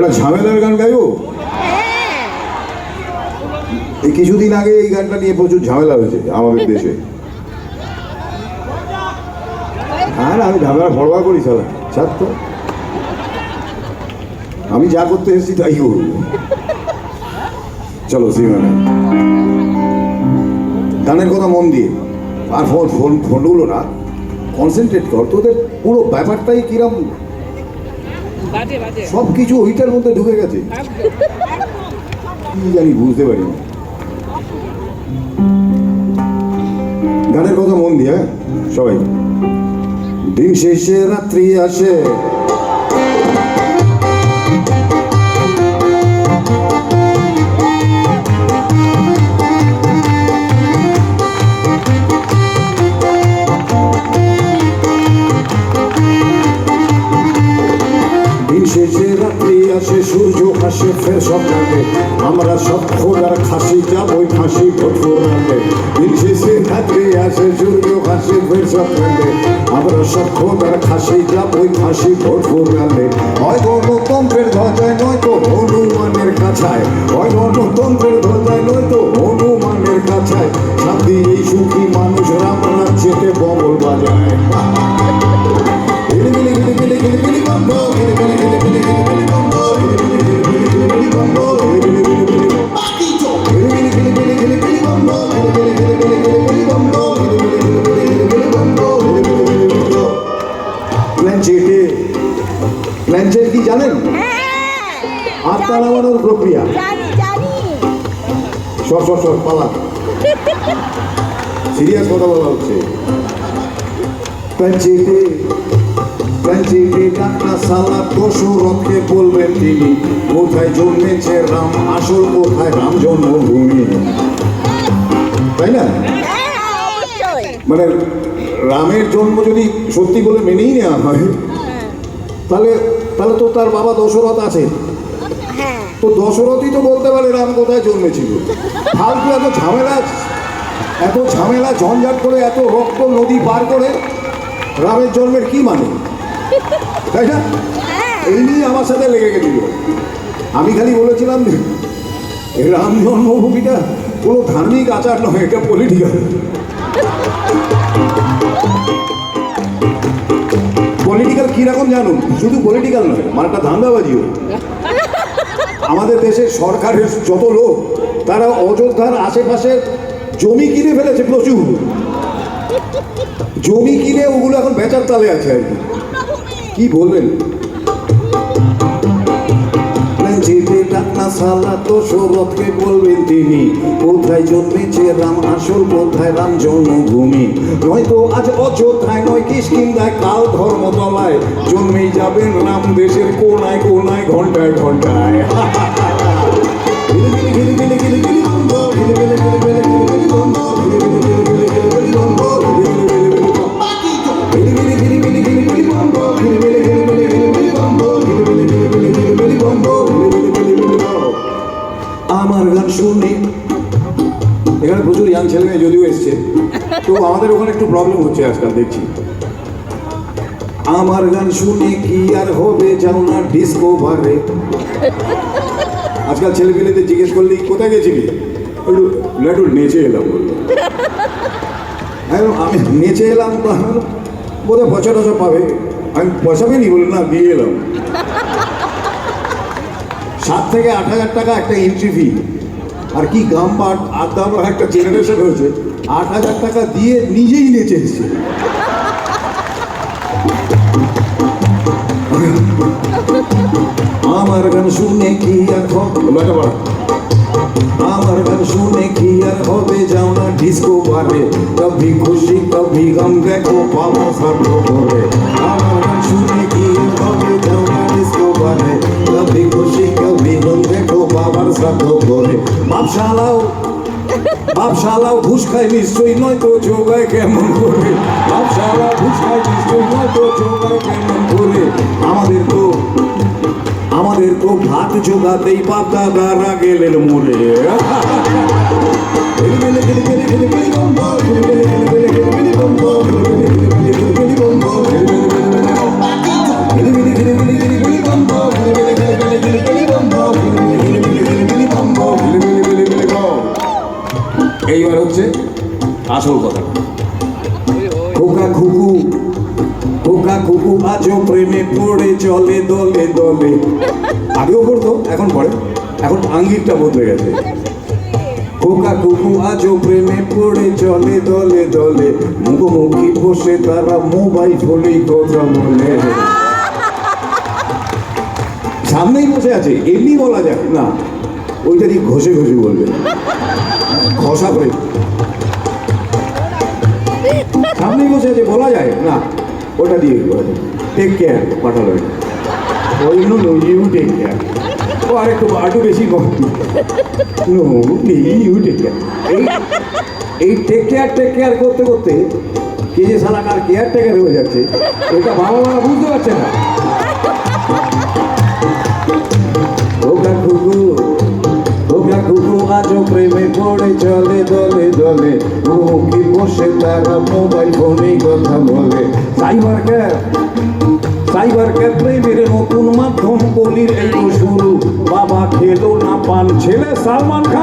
একটা ঝামেলার গান গাইবো? এই কিছুদিন আগে এই গানটা নিয়ে প্রচুর ঝামেলা হয়েছে আমাদের দেশে। হ্যাঁ না আমি ঝামেলা ফরওয়ার্ড করি সালা। ছাড় তো। আমি যা করতে এসেছি তাই করব। চলো সিনেমা গানের কথা মন দিয়ে। আর ফোন ফোন ফোনগুলো না। কনসেন্ট্রেট কর। তোদের পুরো ব্যাপারটাই কিরম সব কিছু ওইটার মধ্যে ঢুকে গেছে। কি জানি বুঝতে পারি গানের কথা মন দিয়ে হ্যাঁ? সবাই। দিন শেষে রাত্রি আসে। রাত্রি আসে, সূর্য হাসে ফের সকালে আমরা সব খোদার খাসি যাবই ফাঁসি ভোটফোরালে দিন শেষে রাত্রি আসে, সূর্য হাসে ফের সকালে আমরা সব খোদার খাসি যাবই ফাঁসি ভোটফোরালে হয় গণতন্ত্রের ধ্বজায় নয়তো হনুমানের কাছায়। হয় গণতন্ত্রের ধ্বজায় নয়তো হনুমানের কাছায়। শান্তি এই সুখী মানুষ রাম আত্মা প্রক্রিয়া। সর সর সর পালা। সিরিয়াস কথা বলা হচ্ছে। প্যাঞ্চিতে প্যাঞ্চিতে ডাক্তার সালা দশরথকে বলবেন তিনি। কোথায় জন্মেছে রাম? আসল কোথায় রাম জন্মভূমি? তাই না? হ্যাঁ মানে রামের জন্ম যদি সত্যি বলে মেনেই নেওয়া হয় তাহলে তাহলে তো তার বাবা দশরথ আছে। হ্যাঁ তো দশরথই তো বলতে পারে রাম কোথায় জন্মেছিল। ফালতু এত ঝামেলা এত ঝামেলা, ঝঞ্ঝাট করে এত রক্ত নদী পার করে রামের জন্মের কি মানে? তাই না? এই নিয়ে আমার সাথে লেগে গেছিল। আমি খালি বলেছিলাম রাম জন্মভূমিটা কোনো ধার্মিক আচার নয়, এটা পলিটিক্যাল পলিটিক্যাল কীরকম জানুন? শুধু পলিটিক্যাল নয় মানে একটা ধান্দাবাজিও। আমাদের দেশের সরকারের যত লোক, তারা অযোধ্যার আশেপাশে জমি কিনে ফেলেছে প্রচুর। জমি কিনে ওগুলো এখন বেচার তালে আছে আর কি বলবেন? ডাকনা সৌরভকে বলবেন তিনি, কোথায় জন্মেছে রাম আসল, কোথায় রাম জন্মভূমি? নয়তো আজ অযোধ্যায় নয় কিষ্কিন্দায় কাল ধর্মতলায় জন্মেই যাবেন রাম দেশের কোনায় কোনায়, ঘন্টায় ঘন্টায়। শুনে এখানে প্রচুর ইয়াং ছেলে মেয়ে যদিও এসছে। তো আমাদের ওখানে একটু প্রবলেম হচ্ছে আজকাল, দেখছি। আমার গান শুনে কি আর হবে যাও না ডিসকোভারে আজকাল ছেলে পেলেদের জিজ্ঞেস করলি কোথায় গেছিলি? একটু একটু নেচে এলাম বলল। আমি নেচে এলাম বোধহয় পয়সা টসা পাবে। আমি পয়সা পেয়ে নি না, দিয়ে এলাম। সাত থেকে আট হাজার টাকা একটা এন্ট্রি ফি আর কি গাম পাট আড্ডা বা একটা জেনারেশন হয়েছে আট হাজার টাকা দিয়ে নিজেই নেচে এসছে। আমার গান শুনে কি আর হবে? লেখা পড়া। আমার গান শুনে কি আর হবে? যাও না ডিস্কো বারে। কবি খুশি কবি গম দেখো পাবো সব করে সব করে বাপশালাও বাপশালাও ঘুষ খায় নিশ্চয়ই নয় তো কেমন করে বাপশালা ঘুষ খায় নিশ্চয়ই তো যোগায় কেমন করে আমাদের তো আমাদের তো ভাত জোগাতেই বাপ দাদারা গেলেন মরে গিলি আসল কথা। খোকা খুকু খোকা খুকু আজও প্রেমে পড়ে চলে দলে দলে। আগেও পড়তো, এখন পড়ে। এখন আঙ্গিকটা বদলে গেছে। খোকা কুকু আজও প্রেমে পড়ে চলে দলে দলে। মুখোমুখি বসে তারা মোবাইল ফোনেই কথা বলে। সামনেই বসে আছে, এমনি বলা যাক না। ওইটা দিয়ে ঘষে ঘষে বলবে। ঘষা করে। সামনেই বসে আছে, বলা যায়। না, ওটা দিয়ে টেক কেয়ার পাঠালো ওই নো ইউ টেক কেয়ার ও আরেকটু আরটু বেশি কম। ইউ টেক কেয়ার এই এই টেক কেয়ার টেক কেয়ার করতে করতে কে যে সালা কার কেয়ার টেকার হয়ে যাচ্ছে, এটা বাবা মারা বুঝতে পারছে না। পড়ে চলে দলে দলে। মুখে বসে তারা মোবাইল ফোনে কথা বলে। সাইবার ক্যাব সাইবার ক্যাব প্রেমের নতুন মাধ্যম, কলির এই শুরু। বাবা খেলো না পান ছেলে সালমান খান।